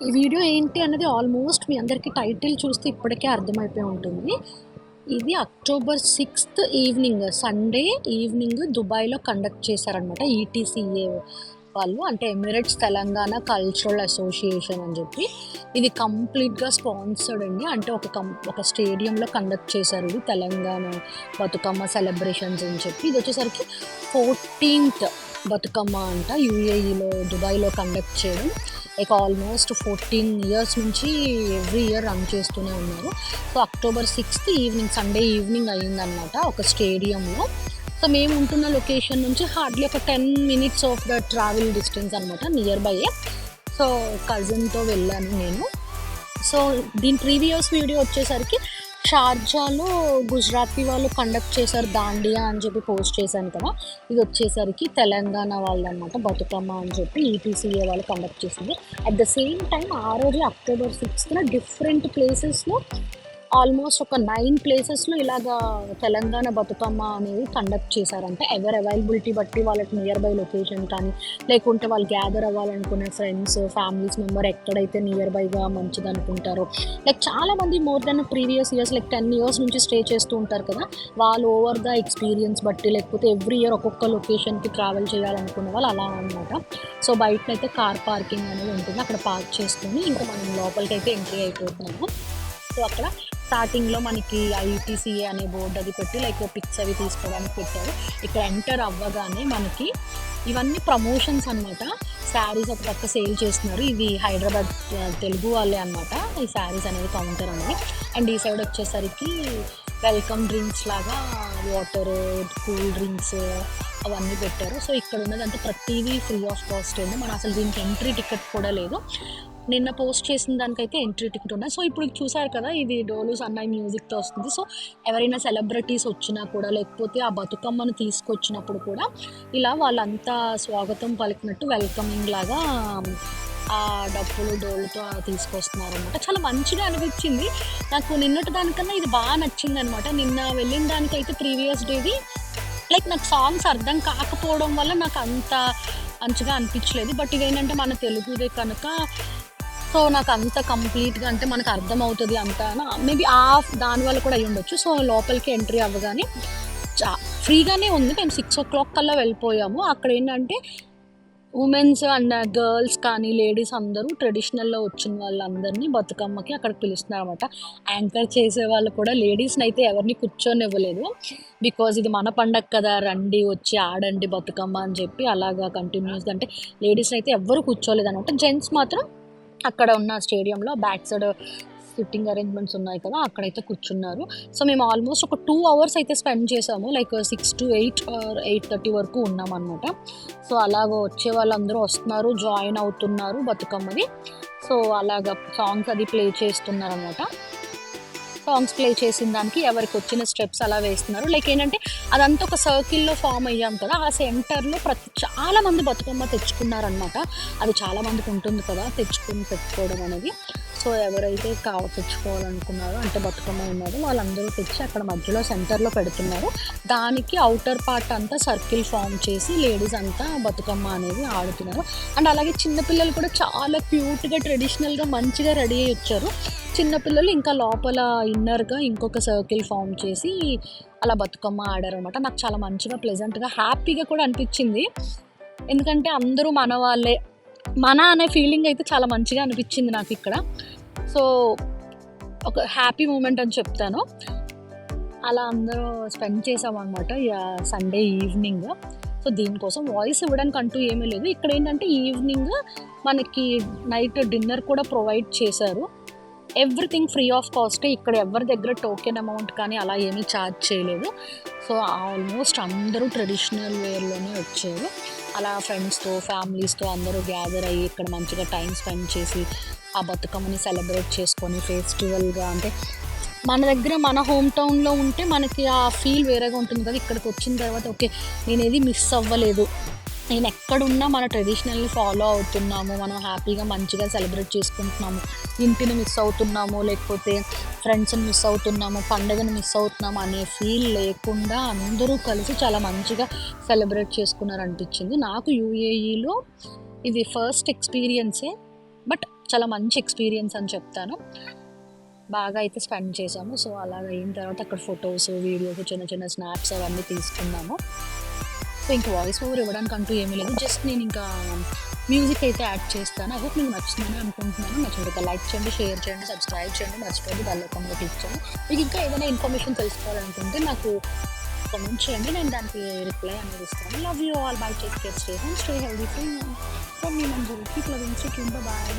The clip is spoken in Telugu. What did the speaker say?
ఈ వీడియో ఏంటి అన్నది ఆల్మోస్ట్ మీ అందరికీ టైటిల్ చూస్తే ఇప్పటికే అర్థమైపోయి ఉంటుంది. ఇది October sixth evening Sunday evening దుబాయ్లో కండక్ట్ చేశారనమాట ఈటీసీఏ వాళ్ళు. అంటే ఎమిరేట్స్ తెలంగాణ కల్చరల్ అసోసియేషన్ అని చెప్పి. ఇది కంప్లీట్గా స్పాన్సర్డ్ అండి. అంటే ఒక కం ఒక స్టేడియంలో కండక్ట్ చేశారు ఇది తెలంగాణ బతుకమ్మ సెలబ్రేషన్స్ అని చెప్పి. ఇది వచ్చేసరికి ఫోర్టీన్త్ బతుకమ్మ అంట యూఏఈలో దుబాయ్లో కండక్ట్ చేయడం. లైక్ ఆల్మోస్ట్ ఫోర్టీన్ ఇయర్స్ నుంచి ఎవ్రీ ఇయర్ రన్ చేస్తూనే ఉన్నారు. So October sixth evening Sunday evening అయ్యిందనమాట ఒక స్టేడియంలో. సో మేము ఉంటున్న లొకేషన్ నుంచి హార్డ్లీ ఒక ten minutes of the travel distance అనమాట నియర్ బై సో కజిన్తో వెళ్ళాను నేను. సో దీని ప్రీవియస్ వీడియో వచ్చేసరికి షార్జాలో గుజరాతీ వాళ్ళు కండక్ట్ చేశారు దాండియా అని చెప్పి పోస్ట్ చేశాను కదా. ఇది వచ్చేసరికి తెలంగాణ వాళ్ళు అనమాట బతుకమ్మ అని చెప్పి ఈటీసీఏ వాళ్ళు కండక్ట్ చేసింది. అట్ ద సేమ్ టైం ఆ రోజు అక్టోబర్ సిక్స్త్న డిఫరెంట్ ప్లేసెస్లో ఆల్మోస్ట్ ఒక నైన్ ప్లేసెస్లో ఇలాగా తెలంగాణ బతుకమ్మ అనేది కండక్ట్ చేశారంటే. ఎవరి అవైలబిలిటీ బట్టి వాళ్ళకి నియర్ బై లొకేషన్ కానీ లేకుంటే వాళ్ళు గ్యాదర్ అవ్వాలనుకునే ఫ్రెండ్స్ ఫ్యామిలీస్ మెంబర్ ఎక్కడైతే నియర్ బైగా మంచిది అనుకుంటారో. లైక్ చాలా మంది more than previous years like ten years నుంచి స్టే చేస్తూ ఉంటారు కదా. వాళ్ళు ఓవర్ ద ఎక్స్పీరియన్స్ బట్టి లేకపోతే ఎవ్రీ ఇయర్ ఒక్కొక్క లొకేషన్కి ట్రావెల్ చేయాలనుకునే వాళ్ళు అలా అనమాట సో బయట అయితే కార్ పార్కింగ్ అనేది ఉంటుంది. అక్కడ పార్క్ చేసుకుని ఇంకా మనం లోపలికి అయితే ఎంట్రీ అయిపోతున్నాము. సో అక్కడ స్టార్టింగ్లో మనకి ఐటీసీఏ అనే బోర్డు అది పెట్టి లైక్ పిక్స్ అవి తీసుకోవడానికి పెట్టారు. ఇక్కడ ఎంటర్ అవ్వగానే మనకి ఇవన్నీ ప్రమోషన్స్ అనమాట శారీస్ ఒక పక్క సేల్ చేస్తున్నారు. ఇవి హైదరాబాద్ తెలుగు వాళ్ళే అనమాట ఈ శారీస్ అనేది కౌంటర్ అనేది అండ్ ఈ సైడ్ వచ్చేసరికి వెల్కమ్ డ్రింక్స్ లాగా వాటర్ కూల్ డ్రింక్స్ అవన్నీ పెట్టారు. సో ఇక్కడ ఉన్నది అంటే ప్రతిదీ ఫ్రీ ఆఫ్ కాస్ట్ అండి. మన అసలు దీనికి ఎంట్రీ టికెట్ కూడా లేదు. నిన్న పోస్ట్ చేసిన దానికైతే ఎంట్రీ టికెట్ ఉన్నాయి సో ఇప్పుడు చూసారు కదా ఇది డోలు సన్నాయి మ్యూజిక్తో వస్తుంది. సో ఎవరైనా సెలబ్రిటీస్ వచ్చినా కూడా లేకపోతే ఆ బతుకమ్మను తీసుకొచ్చినప్పుడు కూడా ఇలా వాళ్ళంతా స్వాగతం పలికినట్టు వెల్కమింగ్ లాగా ఆ డప్పులు డోలుతో తీసుకొస్తున్నారు అనమాట చాలా మంచిగా అనిపించింది. నాకు నిన్నటి దానికన్నా ఇది బాగా నచ్చింది అనమాట నిన్న వెళ్ళిన దానికైతే ప్రీవియస్ డేది లైక్ నాకు సాంగ్స్ అర్థం కాకపోవడం వల్ల నాకు అంత మంచిగా అనిపించలేదు. బట్ ఇదేంటంటే మన తెలుగుదే కనుక సో నాకు అంత కంప్లీట్గా అంటే మనకు అర్థం అవుతుంది అంత మేబీ ఆ దానివల్ల కూడా అయి ఉండొచ్చు. సో లోపలికి ఎంట్రీ అవ్వగానే చా ఫ్రీగానే ఉంది. మేము సిక్స్ ఓ క్లాక్ కల్లా వెళ్ళిపోయాము. అక్కడ ఏంటంటే ఉమెన్స్ అండ్ గర్ల్స్ కానీ లేడీస్ అందరూ ట్రెడిషనల్లో వచ్చిన వాళ్ళందరినీ బతుకమ్మకి అక్కడ పిలుస్తున్నారు అనమాట యాంకర్ చేసే వాళ్ళు కూడా లేడీస్ని అయితే ఎవరిని కూర్చొనివ్వలేదు. బికాజ్ ఇది మన పండగ కదా రండి వచ్చి ఆడండి బతుకమ్మ అని చెప్పి అలాగా కంటిన్యూస్ అంటే లేడీస్ని అయితే ఎవ్వరు కూర్చోలేదు అనమాట జెంట్స్ మాత్రం అక్కడ ఉన్న స్టేడియంలో బ్యాక్ సైడ్ సిట్టింగ్ అరేంజ్మెంట్స్ ఉన్నాయి కదా అక్కడైతే కూర్చున్నారు. సో మేము ఆల్మోస్ట్ ఒక టూ అవర్స్ అయితే స్పెండ్ చేసాము like six to eight or eight thirty వరకు ఉన్నాం అనమాట సో అలాగ వచ్చే వాళ్ళందరూ వస్తున్నారు జాయిన్ అవుతున్నారు బతుకమ్మది సో అలాగ సాంగ్స్ అది ప్లే చేస్తున్నారనమాట సాంగ్స్ ప్లే చేసిన దానికి ఎవరికి వచ్చిన స్టెప్స్ అలా వేస్తున్నారు. లైక్ ఏంటంటే అదంతా ఒక సర్కిల్లో ఫామ్ అయ్యాం కదా ఆ సెంటర్లో ప్రతి చాలా మంది బతుకమ్మ తెచ్చుకున్నారనమాట అది చాలా మందికి ఉంటుంది కదా తెచ్చుకుని పెట్టుకోవడం అనేది. సో ఎవరైతే కావ తెచ్చుకోవాలనుకున్నారో అంటే బతుకమ్మ ఉన్నారో వాళ్ళందరూ తెచ్చి అక్కడ మధ్యలో సెంటర్లో పెడుతున్నారు. దానికి అవుటర్ పార్ట్ అంతా సర్కిల్ ఫామ్ చేసి లేడీస్ అంతా బతుకమ్మ అనేది ఆడుతున్నారు. అండ్ అలాగే చిన్నపిల్లలు కూడా చాలా క్యూట్గా ట్రెడిషనల్గా మంచిగా రెడీ అయ్యి వచ్చారు. చిన్నపిల్లలు ఇంకా లోపల ఇన్నర్గా ఇంకొక సర్కిల్ ఫామ్ చేసి అలా బతుకమ్మ ఆడారనమాట నాకు చాలా మంచిగా ప్లెజెంట్గా హ్యాపీగా కూడా అనిపించింది. ఎందుకంటే అందరూ మన వాళ్ళే మన అనే ఫీలింగ్ అయితే చాలా మంచిగా అనిపించింది నాకు ఇక్కడ. సో ఒక హ్యాపీ మూమెంట్ అని చెప్తాను. అలా అందరూ స్పెండ్ చేసామన్నమాట సండే ఈవినింగ్. సో దీనికోసం వాయిస్ ఇవ్వడానికి అంటూ ఏమీ లేదు. ఇక్కడ ఏంటంటే ఈవినింగ్ మనకి నైట్ డిన్నర్ కూడా ప్రొవైడ్ చేశారు. ఎవ్రీథింగ్ ఫ్రీ ఆఫ్ కాస్టే. ఇక్కడ ఎవరి దగ్గర టోకెన్ అమౌంట్ కానీ అలా ఏమీ ఛార్జ్ చేయలేదు. సో ఆల్మోస్ట్ అందరూ ట్రెడిషనల్ వేర్లోనే వచ్చారు. అలా ఫ్రెండ్స్తో ఫ్యామిలీస్తో అందరూ గ్యాదర్ అయ్యి ఇక్కడ మంచిగా టైం స్పెండ్ చేసి ఆ బతుకమ్మని సెలబ్రేట్ చేసుకొని ఫెస్టివల్గా అంటే మన దగ్గర మన హోమ్ టౌన్లో ఉంటే మనకి ఆ ఫీల్ వేరేగా ఉంటుంది కదా. ఇక్కడికి వచ్చిన తర్వాత ఓకే నేను ఏది మిస్ అవ్వలేదు. నేను ఎక్కడున్నా మన ట్రెడిషనల్ని ఫాలో అవుతున్నాము మనం హ్యాపీగా మంచిగా సెలబ్రేట్ చేసుకుంటున్నాము. ఇంటిని మిస్ అవుతున్నాము లేకపోతే ఫ్రెండ్స్ని మిస్ అవుతున్నాము పండుగను మిస్ అవుతున్నాము అనే ఫీల్ లేకుండా అందరూ కలిసి చాలా మంచిగా సెలబ్రేట్ చేసుకున్నారు అనిపించింది నాకు యూఏఈలో ఇది ఫస్ట్ ఎక్స్పీరియన్సే బట్ చాలా మంచి ఎక్స్పీరియన్స్ అని చెప్తాను. బాగా అయితే స్పెండ్ చేసాము సో అలాగ అయిన తర్వాత అక్కడ ఫొటోస్ వీడియోస్ చిన్న చిన్న స్నాప్స్ అవన్నీ తీసుకున్నాము. సో ఇంకా వాయిస్ ఓవర్ ఇవ్వడానికి అంటూ ఏమీ లేదు. జస్ట్ నేను ఇంకా మ్యూజిక్ అయితే యాడ్ చేస్తాను. అదే మీకు నచ్చిందని అనుకుంటున్నాను. నచ్చినట్లయితే లైక్ చేయండి షేర్ చేయండి సబ్స్క్రైబ్ చేయండి. మర్చిపోయింది బెల్ ఐకాన్లో క్లిక్ చేయండి. మీకు ఇంకా ఏదైనా ఇన్ఫర్మేషన్ తెలుసుకోవాలనుకుంటే నాకు కామెంట్ చేయండి. నేను దానికి రిప్లై అనేది ఇస్తాను. Love you all bye take care stay home stay healthy from me Manjuri keep loving stay bye